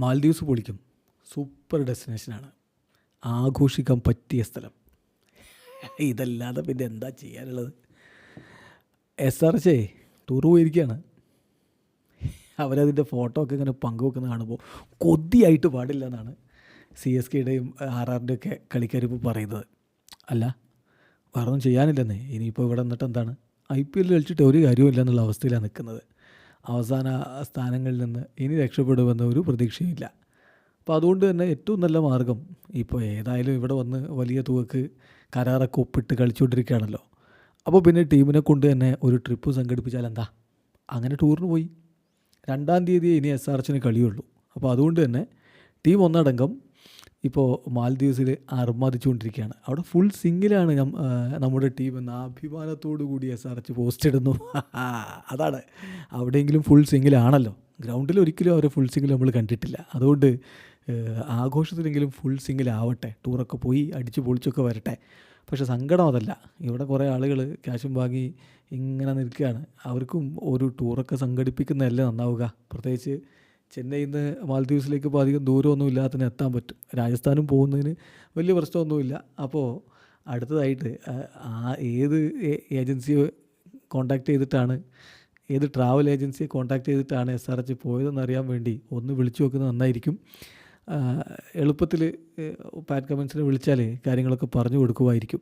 മാൽദീവ്സ് പൊളിക്കും. സൂപ്പർ ഡെസ്റ്റിനേഷനാണ്. ആഘോഷിക്കാൻ പറ്റിയ സ്ഥലം. ഇതല്ലാതെ പിന്നെ എന്താ ചെയ്യാനുള്ളത്? എസ് ആർ എച്ച് ടൂർ പോയിരിക്കുകയാണ്. അവരതിന്റെ ഫോട്ടോ ഒക്കെ ഇങ്ങനെ പങ്കുവെക്കുന്ന കാണുമ്പോൾ കൊതിയായിട്ട് പാടില്ല എന്നാണ് സി എസ് കെയുടെയും ആർ ആറിന്റെ ഒക്കെ കളിക്കാർ ഇപ്പോൾ പറയുന്നത്. അല്ല വേറെ ഒന്നും ചെയ്യാനില്ലെന്നേ. ഇനിയിപ്പോൾ ഇവിടെ നിന്നിട്ട് എന്താണ്? ഐ പി എല്ലിൽ കളിച്ചിട്ട് ഒരു കാര്യമില്ല എന്നുള്ള അവസ്ഥയിലാണ് നിൽക്കുന്നത്. അവസാന സ്ഥാനങ്ങളിൽ നിന്ന് ഇനി രക്ഷപ്പെടുമെന്ന ഒരു പ്രതീക്ഷയില്ല. അപ്പോൾ അതുകൊണ്ട് തന്നെ ഏറ്റവും നല്ല മാർഗം ഇപ്പോൾ ഏതായാലും ഇവിടെ വന്ന് വലിയ തുകക്ക് കരാറൊക്കെ ഒപ്പിട്ട് കളിച്ചുകൊണ്ടിരിക്കുകയാണല്ലോ. അപ്പോൾ പിന്നെ ടീമിനെ കൊണ്ട് തന്നെ ഒരു ട്രിപ്പ് സംഘടിപ്പിച്ചാൽ എന്താ? അങ്ങനെ ടൂറിന് പോയി. രണ്ടാം തീയതി ഇനി എസ് ആർ എച്ചിന് കളിയുള്ളൂ. അപ്പോൾ അതുകൊണ്ട് തന്നെ ടീം ഒന്നടങ്കം ഇപ്പോൾ മാൽദീവ്സിൽ അർമാദിച്ചുകൊണ്ടിരിക്കുകയാണ് അവിടെ ഫുൾ സിംഗിലാണ് നമ്മുടെ ടീം എന്ന. അഭിമാനത്തോടു കൂടി എസ് ആർ എച്ച് പോസ്റ്റ് ഇടുന്നു അതാണ്. അവിടെയെങ്കിലും ഫുൾ സിംഗിലാണല്ലോ ഗ്രൗണ്ടിൽ ഒരിക്കലും അവരെ ഫുൾ സിംഗിൽ നമ്മൾ കണ്ടിട്ടില്ല. അതുകൊണ്ട് ആഘോഷത്തിലെങ്കിലും ഫുൾ സിംഗിലാവട്ടെ ടൂറൊക്കെ പോയി അടിച്ചു പൊളിച്ചൊക്കെ വരട്ടെ. പക്ഷേ സങ്കടം അതല്ല. ഇവിടെ കുറേ ആളുകൾ ക്യാഷും വാങ്ങി ഇങ്ങനെ നിൽക്കുകയാണ്. അവർക്കും ഒരു ടൂറൊക്കെ സംഘടിപ്പിക്കുന്നതല്ലേ നന്നാവുക. പ്രത്യേകിച്ച് ചെന്നൈയിൽ നിന്ന് മാൽദ്വീപ്സിലേക്ക് ഇപ്പോൾ അധികം ദൂരമൊന്നും ഇല്ലാത്തതിന് എത്താൻ പറ്റും. രാജസ്ഥാനും പോകുന്നതിന് വലിയ പ്രശ്നമൊന്നുമില്ല. അപ്പോൾ അടുത്തതായിട്ട് ആ, ആ ഏത് ഏജൻസിയെ കോണ്ടാക്ട് ചെയ്തിട്ടാണ് ഏത് ട്രാവൽ ഏജൻസിയെ കോണ്ടാക്ട് ചെയ്തിട്ടാണ് എസ് ആർ എച്ച് പോയതെന്ന് അറിയാൻ വേണ്ടി ഒന്ന് വിളിച്ചു നോക്കുന്നത് നന്നായിരിക്കും. എളുപ്പത്തിൽ പാറ്റ് കമൻസിനെ വിളിച്ചാൽ കാര്യങ്ങളൊക്കെ പറഞ്ഞു കൊടുക്കുമായിരിക്കും